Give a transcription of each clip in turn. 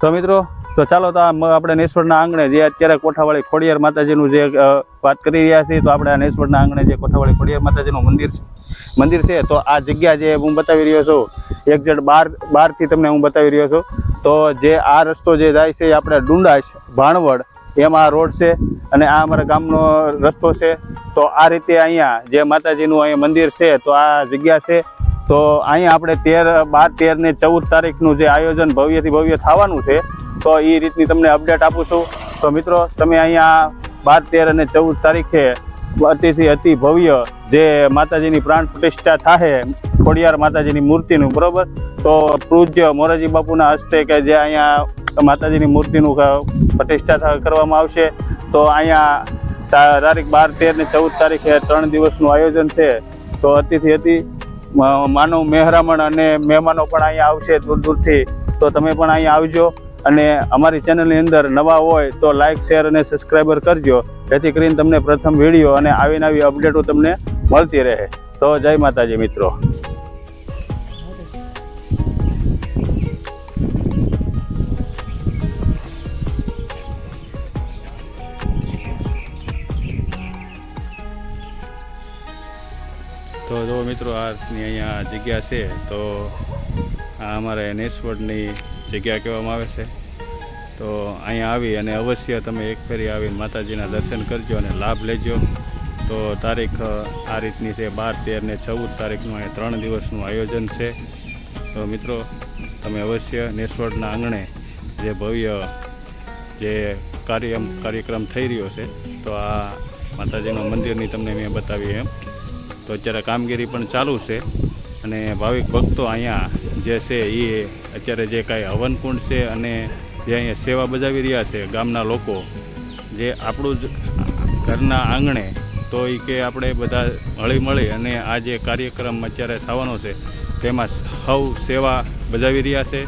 તો મિત્રો, તો ચાલો તો આ આપણે નેશ્વરના આંગણે જે અત્યારે કોઠાવાળી ખોડિયાર માતાજીનું જે વાત કરી રહ્યા છીએ, તો આપણે આ નેશ્વરના આંગણે જે કોઠાવાળી ખોડિયાર માતાજીનું મંદિર મંદિર છે. તો આ જગ્યા જે હું બતાવી રહ્યો છું એક્ઝેક્ટ બાર, બારથી તમને હું બતાવી રહ્યો છું. તો જે આ રસ્તો જે જાય છે એ આપણે ડુંડાશ ભાણવડ. એમાં આ રોડ છે અને આ અમારા ગામનો રસ્તો છે. તો આ રીતે અહીંયા જે માતાજીનું અહીંયા મંદિર છે, તો આ જગ્યા છે. તો અહીંયા આપણે તેર, બાર, તેર ને ચૌદ તારીખનું જે આયોજન ભવ્યથી ભવ્ય થવાનું છે, તો એ રીતની તમને અપડેટ આપું છું. તો મિત્રો, તમે અહીંયા બાર, તેર અને ચૌદ તારીખે અતિથી અતિ ભવ્ય જે માતાજીની પ્રાણ પ્રતિષ્ઠા થાય ખોડિયાર માતાજીની મૂર્તિનું, બરોબર? તો પૂજ્ય મોરારજી બાપુના હસ્તે કે જે અહીંયા માતાજીની મૂર્તિનું પ્રતિષ્ઠા કરવામાં આવશે. તો અહીંયા તારીખ બાર, તેર ને ચૌદ તારીખે ત્રણ દિવસનું આયોજન છે. તો અતિથી અતિ મ- માનવ મહેરામણ અને મહેમાનો પણ અહીંયા આવશે દૂર દૂરથી, તો તમે પણ અહીંયા આવજો. અને અમારી ચેનલની અંદર નવા હોય તો લાઇક શેર અને સબસ્ક્રાઈબર કરજો. જેથી કરીને તમને પ્રથમ વીડિયો અને આવી નવી અપડેટો તમને મળતી રહે. તો જય માતાજી મિત્રો. તો જો મિત્રો આની અહીંયા જગ્યા છે, તો આ અમારે નેસવડની જગ્યા કહેવામાં આવે છે. તો અહીંયા આવી અને અવશ્ય તમે એક ફેરી આવીને માતાજીના દર્શન કરજો અને લાભ લેજો. તો તારીખ, આ રીતની છે, બાર, તેર ને ચૌદ તારીખનું અહીંયા ત્રણ દિવસનું આયોજન છે. તો મિત્રો, તમે અવશ્ય નેસવડના આંગણે જે ભવ્ય જે કાર્ય કાર્યક્રમ થઈ રહ્યો છે, તો આ માતાજીનું મંદિરની તમને મેં બતાવી એમ. તો અત્યારે કામગીરી પણ ચાલુ છે. અને ભાવિક ભક્તો અહીંયા જે છે એ અત્યારે જે કાંઈ હવનકુંડ છે અને જે અહીંયા સેવા બજાવી રહ્યા છે ગામના લોકો, જે આપણું જ ઘરના આંગણે, તો એ કે આપણે બધા હળી મળી અને આ જે કાર્યક્રમ અત્યારે થવાનો છે, તેમાં સૌ સેવા બજાવી રહ્યા છે.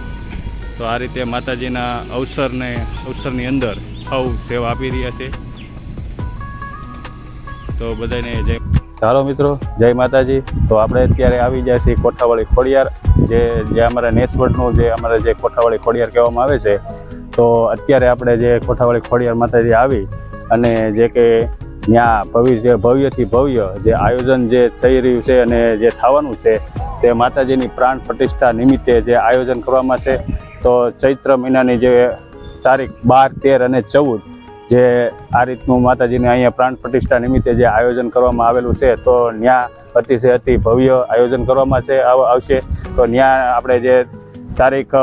તો આ રીતે માતાજીના અવસરને, અવસરની અંદર સૌ સેવા આપી રહ્યા છે. તો બધાને જય ચાલો મિત્રો, જય માતાજી. તો આપણે અત્યારે આવી જાય છે કોઠાવાળી ખોડિયાર, જે જે અમારા નેસવડનું જે અમારા જે કોઠાવાળી ખોડિયાર કહેવામાં આવે છે. તો અત્યારે આપણે જે કોઠાવાળી ખોડિયાર માતાજી આવી અને જે કે ત્યાં ભવ્ય, જે ભવ્યથી ભવ્ય જે આયોજન જે થઈ રહ્યું છે અને જે થવાનું છે, તે માતાજીની પ્રાણ પ્રતિષ્ઠા નિમિત્તે જે આયોજન કરવામાં છે. તો ચૈત્ર મહિનાની જે તારીખ બાર, તેર અને ચૌદ જે આ રીતનું માતાજીને અહીંયા પ્રાણ પ્રતિષ્ઠા નિમિત્તે જે આયોજન કરવામાં આવેલું છે, તો ત્યાં અતિશય અતિ ભવ્ય આયોજન કરવામાં છે આવશે તો ત્યાં આપણે જે તારીખ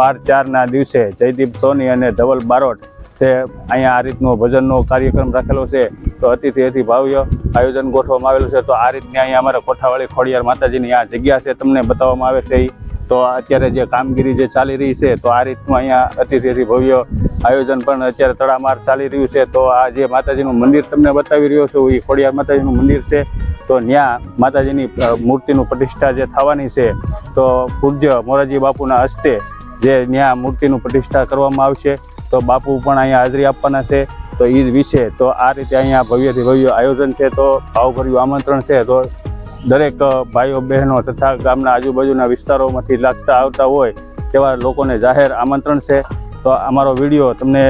બાર ચારના દિવસે જયદીપ સોની અને ધવલ બારોટ તે અહીંયા આ રીતનો ભજનનો કાર્યક્રમ રાખેલો છે, તો અતિથી અતિ ભાવ્ય આયોજન ગોઠવવામાં આવેલું છે તો આ રીતની અહીંયા અમારા કોઠાવાળી ખોડિયાર માતાજીની આ જગ્યા છે, તમને બતાવવામાં આવે છે ઈ. તો અત્યારે જે કામગીરી જે ચાલી રહી છે, તો આ રીતનું અહીંયા અતિથિ ભવ્ય આયોજન પણ અત્યારે તડામાર ચાલી રહ્યું છે. તો આ જે માતાજીનું મંદિર તમને બતાવી રહ્યો છું એ ખોડિયાર માતાજીનું મંદિર છે. તો ત્યાં માતાજીની મૂર્તિનું પ્રતિષ્ઠા જે થવાની છે, તો પૂજ્ય મોરારજી બાપુના હસ્તે જે ત્યાં મૂર્તિનું પ્રતિષ્ઠા કરવામાં આવશે. તો બાપુ પણ અહીંયા હાજરી આપવાના છે. તો એ વિશે, તો આ રીતે અહીંયા ભવ્યથી ભવ્ય આયોજન છે, તો ભાવભર્યું આમંત્રણ છે, તો દરેક ભાઈઓ, બહેનો તથા ગામના આજુબાજુના વિસ્તારોમાંથી લાગતા આવતા હોય તેવા લોકોને જાહેર આમંત્રણ છે. તો અમારો વીડિયો તમને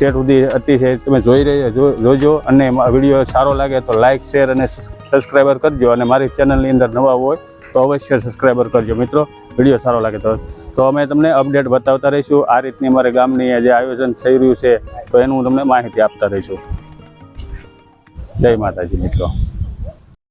જે સુધી અતિશય તમે જોઈ રહી જોજો અને વીડિયો સારો લાગે તો લાઇક શેર અને સબસ્ક્રાઈબર કરજો અને મારી ચેનલની અંદર નવા હોય તો અવશ્ય સબસ્ક્રાઈબર કરજો મિત્રો. વીડિયો સારો લાગે તો અમે તમને અપડેટ બતાવતા રહીશું. આ રીતની અમારે ગામની જે આયોજન થઈ રહ્યું છે તો એનું તમને માહિતી આપતા રહીશું. જય માતાજી મિત્રો.